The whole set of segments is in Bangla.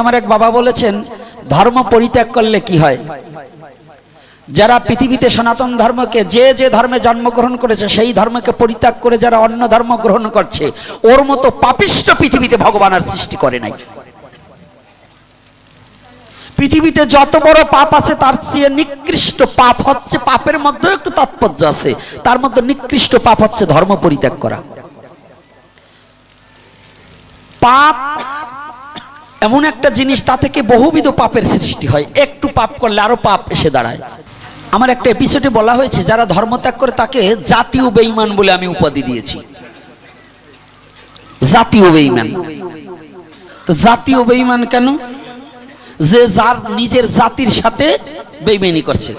আমার এক বাবা বলেছেন, ধর্ম পরিত্যাগ করলে কি হয়? যারা পৃথিবীতে সনাতন ধর্মকে যে যে ধর্মে জন্মগ্রহণ করেছে, সেই ধর্মকে পরিত্যাগ করে যারা অন্য ধর্ম গ্রহণ করছে, ওর মতো পাপিষ্ট পৃথিবীতে ভগবান আর সৃষ্টি করে নাই। পৃথিবীতে যত বড় পাপ আছে, তার চেয়ে নিকৃষ্ট পাপ হচ্ছে, পাপের মধ্যেও একটু তাৎপর্য আছে, তার মধ্যে নিকৃষ্ট পাপ হচ্ছে ধর্ম পরিত্যাগ করা। পাপ এমন একটা জিনিস তা থেকে বহুবিধ পাপের সৃষ্টি হয়। একটু পাপ করলে আরও পাপ এসে দাঁড়ায়। আমার একটা এপিসোডে বলা হয়েছে, যারা ধর্মত্যাগ করে তাকে জাতীয় বেঈমান বলে আমি উপাধি দিয়েছি। জাতীয় বেঈমান। তো জাতীয় বেঈমান কেন? যে যার নিজের জাতির সাথে বেইমানি করছে।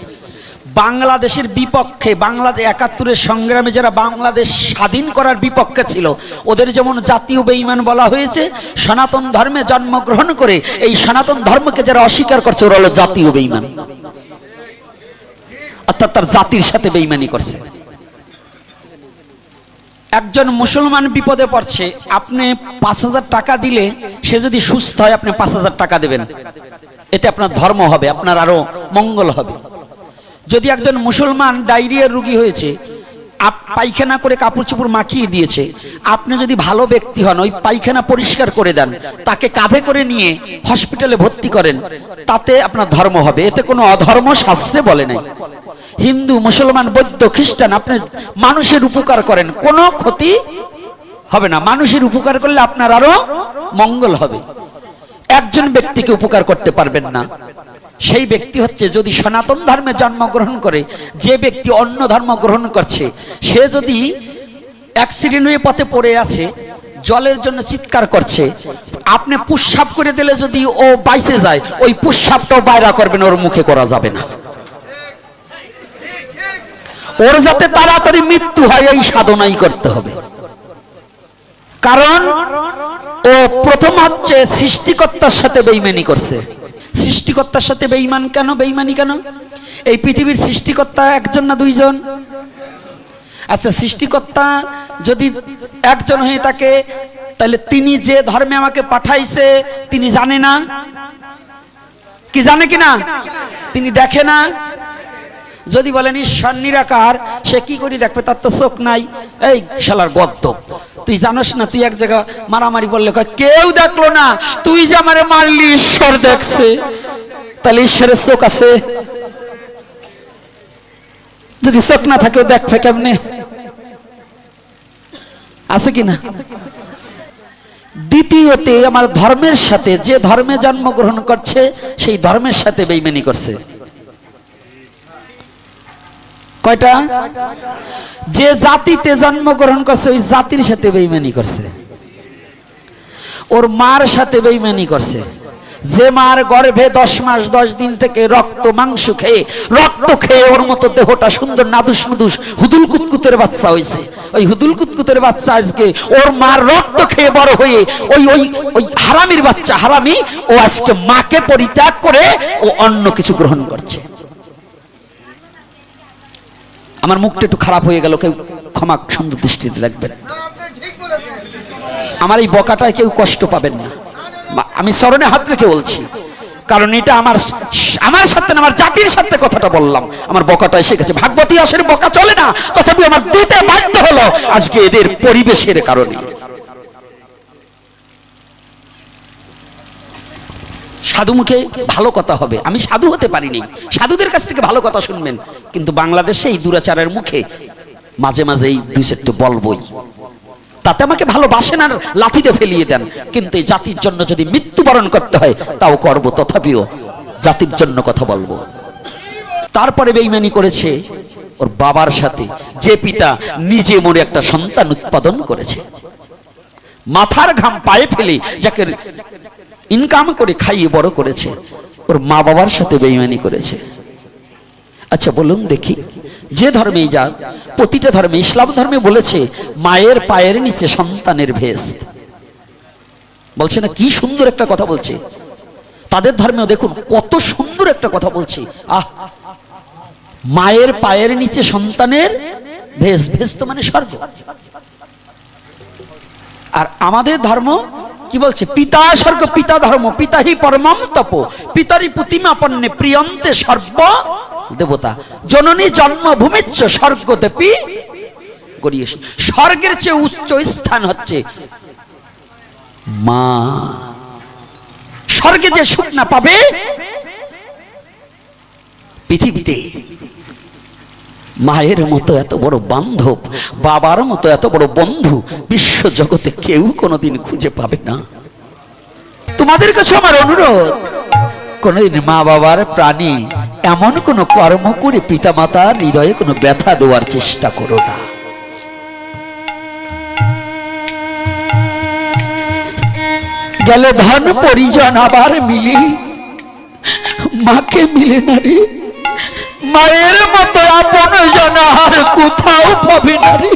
বাংলাদেশের বিপক্ষে বাংলাদেশ একাত্তরের সংগ্রামে যারা বাংলাদেশ স্বাধীন করার বিপক্ষে ছিল, ওদের যেমন জাতীয় বেঈমান বলা হয়েছে, সনাতন ধর্মে জন্মগ্রহণ করে এই সনাতন ধর্মকে যারা অস্বীকার করছে, ওরা হলো জাতীয় বেঈমান অর্থাৎ তার জাতির সাথে বেইমানি করছে। একজন মুসলমান বিপদে পড়ছে, আপনি পাঁচ হাজার টাকা দিলে সে যদি সুস্থ হয়, আপনি পাঁচ হাজার টাকা দেবেন। এতে আপনার ধর্ম হবে, আপনার আরও মঙ্গল হবে। যদি একজন মুসলমান ডায়রিয়ার রুগী হয়েছে, আপ পায়খানা করে কাপড় চোপড় মাখিয়ে দিয়েছে, আপনি যদি ভালো ব্যক্তি হন, ওই পায়খানা পরিষ্কার করে দেন, তাকে কাঁধে করে নিয়ে হসপিটালে ভর্তি করেন, তাতে আপনার ধর্ম হবে। এতে কোনো অধর্ম শাস্ত্রে বলে নাই। হিন্দু, মুসলমান, বৌদ্ধ, খ্রিস্টান, আপনি মানুষের উপকার করেন, কোনো ক্ষতি হবে না। মানুষের উপকার করলে আপনার আরও মঙ্গল হবে। একজন ব্যক্তিকে উপকার করতে পারবেন না। সেই ব্যক্তি হচ্ছে যদি সনাতন ধর্মে জন্মগ্রহণ করে, যে ব্যক্তি অন্য ধর্ম গ্রহণ করছে, সে যদি অ্যাক্সিডেন্ট হয়ে পথে পড়ে আছে, জলের জন্য চিৎকার করছে, আপনি পুষ্সাপ করে দিলে যদি ও বাইসে যায়, ওই পুষ্সাপটাও বাইরা করবেন ওর মুখে করা যাবে না। ওর যাতে তাড়াতাড়ি মৃত্যু হয়, এই সাধনাই করতে হবে। কারণ ও প্রথম হচ্ছে সৃষ্টিকর্তার সাথে বেইমানি করছে। সৃষ্টিকর্তার সাথে বেইমান কেন? বেইমানি কেন? এই পৃথিবীর সৃষ্টিকর্তা একজন না দুইজন? আচ্ছা সৃষ্টিকর্তা যদি একজন হয়ে থাকে, তাহলে তিনি যে ধর্মে আমাকে পাঠাইছে, তিনি জানে না? কি জানে কি না? তিনি দেখে না? যদি বলেন, ঈশ্বর নিরাকার সে কি করি দেখবে? তার তো চোখ নাই। এই শালার গদ্দ তুই জানোস না, তুই এক জায়গা মারামারি বললে কেউ দেখল না, তুই যে আমারে মারলি, ঈশ্বর দেখছে। তাহলে ঈশ্বরের চোখ আছে। যদি চোখ না থাকে দেখবে কেমনে? আছে কি না? দ্বিতীয়তে, আমার ধর্মের সাথে, যে ধর্মে জন্মগ্রহণ করছে, সেই ধর্মের সাথে বেইমানি করছে। কয়টা? যে জাতিতে জন্মগ্রহণ করছে, ওই জাতির সাথে বেইমানি করছে। ওর মার সাথে বেইমানি করছে। যে মার গর্ভে দশ মাস, দশ দিন থেকে রক্ত, মাংস খেয়ে, রক্ত খেয়ে ওর মতো দেহটা সুন্দর নাদুস নুদুস, হুদুল কুতকুতের বাচ্চা হয়েছে। ওই হুদুল কুতকুতের বাচ্চা আজকে ওর মার রক্ত খেয়ে বড় হয়ে, ওই ওই ওই হারামির বাচ্চা, হারামি, ও আজকে মাকে পরিত্যাগ করে ও অন্য কিছু গ্রহণ করছে। আমার মুখটা একটু খারাপ হয়ে গেল, কেউ ক্ষমা সুন্দর দৃষ্টিতে দেখবেন। আমার এই বকাটায় কেউ কষ্ট পাবেন না। আমি স্মরণে হাত রেখে বলছি, কারণ এটা আমার আমার সাথে আমার জাতির সাথে কথাটা বললাম। আমার বকাটা এসে গেছে, ভাগবতী আসের বকা চলে না তথাপি আমার দিতে বাধ্য হলো আজকে এদের পরিবেশের কারণে। সাধু মুখে ভালো কথা হবে। আমি সাধু হতে পারিনি। সাধুদের কাছ থেকে ভালো কথা শুনবেন। কিন্তু বাংলাদেশে এই দুরাচারের মুখে মাঝে মাঝে এই দুই চারটে বলবই তাতে আমাকে ভালোবাসেন আর লাথিতে ফেলিয়ে দেন। কিন্তু এই জাতির জন্য যদি মৃত্যুবরণ করতে হয়, তাও করব। তথাপিও জাতির জন্য কথা বলব। তারপরে বেইমানি করেছে ওর বাবার সাথে। যে পিতা নিজে মনে একটা সন্তান উৎপাদন করেছে। মাথার ঘাম পায়ে ফেলে যাকে ইনকাম করে খাইয়ে বড় করেছে। ওর মা বাবার সাথে বেইমানি করেছে। আচ্ছা বলুন দেখি, যে ধর্মেই যান প্রতিটা ধর্মে, ইসলাম ধর্মে বলেছে, মায়ের পায়ের নিচে সন্তানের ভেস বলছে না, কি সুন্দর একটা কথা বলছে। তাদের ধর্মেও দেখুন, কত সুন্দর একটা কথা বলছে। আহ, মায়ের পায়ের নিচে সন্তানের ভেস ভেস তো মানে স্বর্গ। আর আমাদের ধর্ম কি বলছে? পিতা স্বর্গ, পিতা ধর্ম, পিতা হি পরমম তপ, পিতারি প্রতিমা পণ্যে প্রিয়ন্তে সর্ব দেবতা। জননী জন্মভূমিচ্ছ স্বর্গ দেবী করিয়েছি স্বর্গের চেয়ে উচ্চ স্থান হচ্ছে মা। স্বর্গে যে সুখ না পাবে, পৃথিবীতে মায়ের মতো এত বড় বান্ধব, বাবার মতো এত বড় বন্ধু বিশ্ব জগতে কেউ কোনোদিন খুঁজে পাবে না। তোমাদের কাছে আমার অনুরোধ, কোনোদিন মা বাবার প্রাণী এমন কোনো কর্ম করে পিতামাতার হৃদয়ে কোনো ব্যথা দেওয়ার চেষ্টা করো না। গেলে ধন পরিজন আবার মিলি, মাকে মিলে না রে। মায়ের মতো আপন জন আর কোথাও পাবে না রে।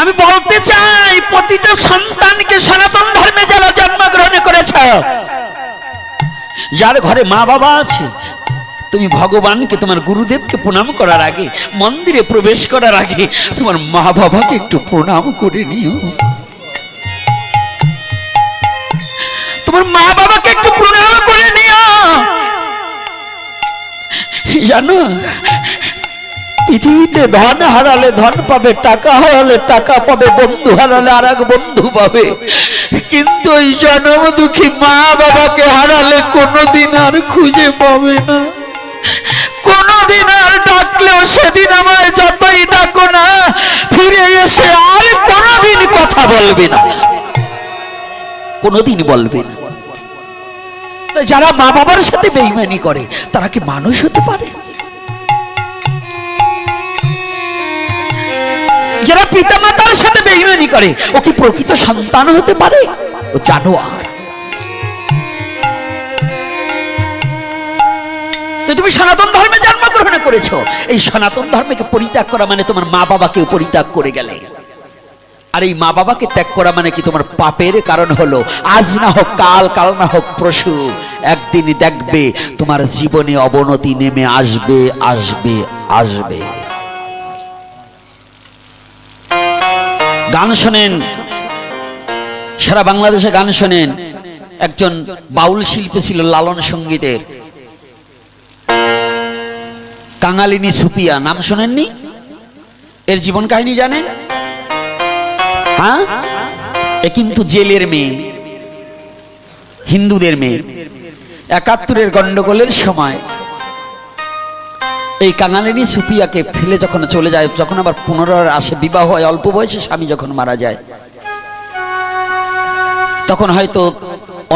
আমি বলতে চাই, প্রতিটা সন্তানকে সনাতন ধর্মে যারা জন্মগ্রহণ করেছ, যার ঘরে মা বাবা আছে, তুমি ভগবানকে, তোমার গুরুদেবকে প্রণাম করার আগে, মন্দিরে প্রবেশ করার আগে, তোমার মা বাবাকে একটু প্রণাম করে নিও। তোমার মা বাবাকে একটু প্রণাম জানো? পৃথিবীতে ধন হারালে ধন পাবে, টাকা হারালে টাকা পাবে, বন্ধু হারালে আর এক বন্ধু পাবে। কিন্তু ওই জনম দুঃখী মা বাবাকে হারালে কোনোদিন আর খুঁজে পাবে না। কোনোদিন আর ডাকলেও সেদিন আমায় যতই ডাকো না, ফিরে এসে আর কোনোদিন কথা বলবে না। কোনোদিন বলবে না। যারা মা বাবার সাথে বেইমানি করে, তারা কি মানুষ হতে পারে? যারা পিতামাতার সাথে বেইমানি করে, ও কি প্রকৃত সন্তান হতে পারে? ও জানোয়ার। তো তুমি সনাতন ধর্মে জন্মগ্রহণ করেছ। এই সনাতন ধর্মকে পরিত্যাগ করা মানে তোমার মা বাবাকে পরিত্যাগ করে গেলে। আর এই মা বাবাকে ত্যাগ করা মানে কি তোমার পাপের কারণ হলো? আজ না হোক কাল কাল না হোক প্রসু একদিন দেখবে তোমার জীবনে অবনতি নেমে আসবে আসবে আসবে। গান শোনেন, সারা বাংলাদেশে গান শোনেন। একজন বাউল শিল্পী ছিল লালন সঙ্গীতের। কাঙালিনী সুপিয়া, নাম শোনেননি? এর জীবন কাহিনী জানেন? হ্যাঁ? এ কিন্তু জেলের মেয়ে, হিন্দুদের মেয়ে। একাত্তরের গন্ডগোলের সময় এই কাঙালিনী সুপিয়াকে ফেলে যখন চলে যায় যখন আবার পুনরায় আসে, বিবাহ হয়, অল্প বয়সে স্বামী যখন মারা যায়, তখন হয়তো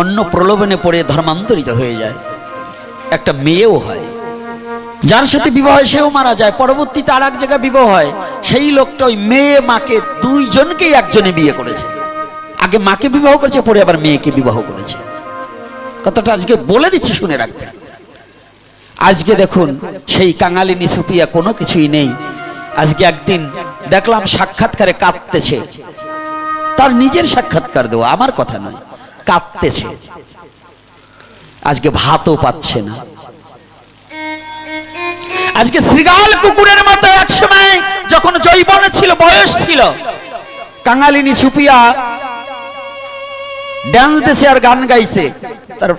অন্য প্রলোভনে পড়ে ধর্মান্তরিত হয়ে যায়। একটা মেয়েও হয়। যার সাথে বিবাহ হয়, সেও মারা যায়। পরবর্তীতে আর এক জায়গায় বিবাহ হয়, সেই লোকটা ওই মেয়ে মাকে দুইজনকেই একজনে বিয়ে করেছে। আগে মাকে বিবাহ করেছে, পরে আবার মেয়েকে বিবাহ করেছে। কথাটা আজকে বলে দিচ্ছি, শুনে রাখবেন। আজকে দেখুন, সেই কাঙালিনী সুপিয়া কোনো কিছুই নেই। আজকে একদিন দেখলাম সাক্ষাৎকারে কাঁদতেছে। তার নিজের সাক্ষাৎকার দেওয়া আমার কথা নয়, কাঁদতেছে। আজকে ভাতও পাচ্ছে না। আজকে শ্রীগাল কুকুরের মতো এক সময় যখন জৈবন ছিল, বয়স ছিল, কাঙালিনী সুপিয়া ড্যান্স দেশে আর গান গাইছে। তার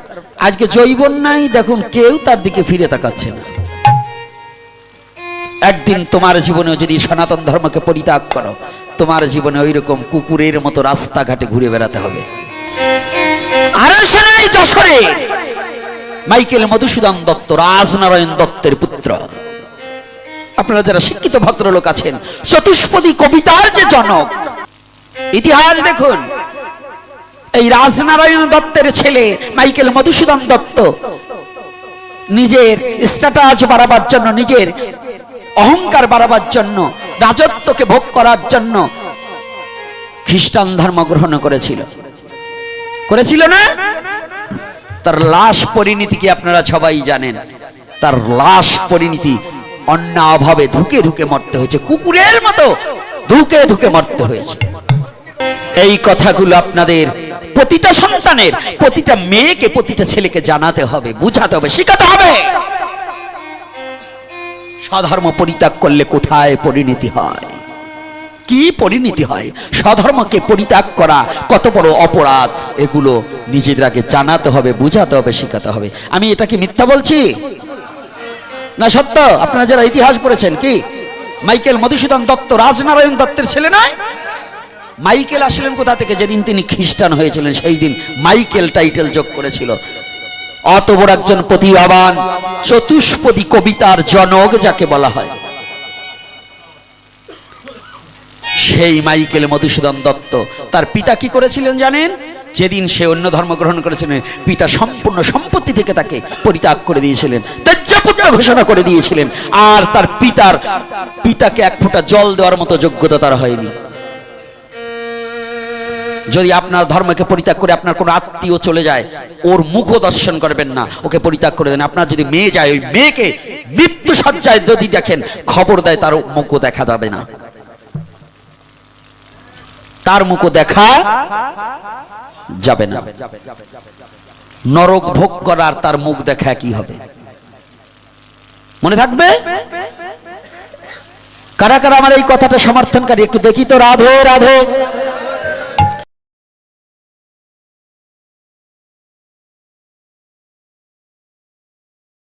আজকে জৈবন নাই, দেখুন কেউ তার দিকে ফিরে তাকাচ্ছে না। একদিন তোমার জীবনে যদি সনাতন ধর্মকে পরিত্যাগ করো, তোমার জীবনে ওই রকম কুকুরের মতো রাস্তাঘাটে ঘুরে বেড়াতে হবে। আরও শোনাই যশোরে মাইকেল মধুসূদন দত্ত, রাজনারায়ণ দত্তের পুত্র। আপনারা যারা শিক্ষিত ভদ্রলোক আছেন, চতুষ্পদী কবিতার যে জনক, ইতিহাস দেখুন। এই রাজনারায়ণ দত্তের ছেলে মাইকেল মধুসূদন দত্ত, নিজের স্ট্যাটাস বাড়াবার জন্য, নিজের অহংকার বাড়াবার জন্য, রাজত্বকে ভোগ করার জন্য খ্রিস্টান ধর্ম গ্রহণ করেছিল। করেছিল না? তার লাশ পরিণতি কি আপনারা সবাই জানেন? তার লাশ পরিণতি অন্য অভাবে ধুকে ধুকে মরতে হয়েছে। কুকুরের মতো ধুকে ধুকে মরতে হয়েছে। এই কথাগুলো আপনাদের প্রতিটা সন্তানের, প্রতিটা মেয়েকে, প্রতিটা ছেলেকে জানাতে হবে, বুঝাতে হবে, শেখাতে হবে। স্বধর্ম পরিত্যাগ করলে কোথায় পরিণতি হয়? কি পরিণতি হয়? স্বধর্মকে পরিত্যাগ করা কত বড় অপরাধ? এগুলো নিজেদের আগে জানাতে হবে, বুঝাতে হবে, শেখাতে হবে। আমি এটা কি মিথ্যা বলছি? না সত্য? আপনারা যারা ইতিহাস পড়েছেন, কি? মাইকেল মধুসূদন দত্ত, রাজনারায়ণ দত্তের ছেলে নয়? মাইকেল আসলেন কোথা থেকে? যেদিন তিনি খ্রিস্টান হয়েছিলেন, সেই দিন মাইকেল টাইটেল যোগ করেছিল। অত বড় একজন প্রতিভাবান, চতুষ্পদী কবিতার জনক যাকে বলা হয়। সেই মাইকেল মধুসূদন দত্ত। তার পিতা কি করেছিলেন জানেন? যেদিন সে অন্য ধর্ম গ্রহণ করেছিলেন পিতা সম্পূর্ণ সম্পত্তি থেকে তাকে পরিত্যাগ করে দিয়েছিলেন ঘোষণা করে দিয়েছিলেন। আর তার পিতার, পিতাকে এক ফোঁটা জল দেওয়ার মতো যোগ্যতা তার হয়নি। যদি আপনার ধর্মকে পরিত্যাগ করে আপনার কোনো আত্মীয় চলে যায়, ওর মুখ দর্শন করবেন না, ওকে পরিত্যাগ করে দেন। আপনার যদি মেয়ে যায়, ওই মেয়েকে মৃত্যু সজ্জায় যদি দেখেন, খবর দেয় তার মুখও দেখা যাবে না। তার মুখও দেখা যাবে না। নরক ভোগ করার তার মুখ দেখা কি হবে? মনে থাকবে? কারা কারা আমার এই কথাটা সমর্থনকারী একটু দেখি তো। রাধে রাধে।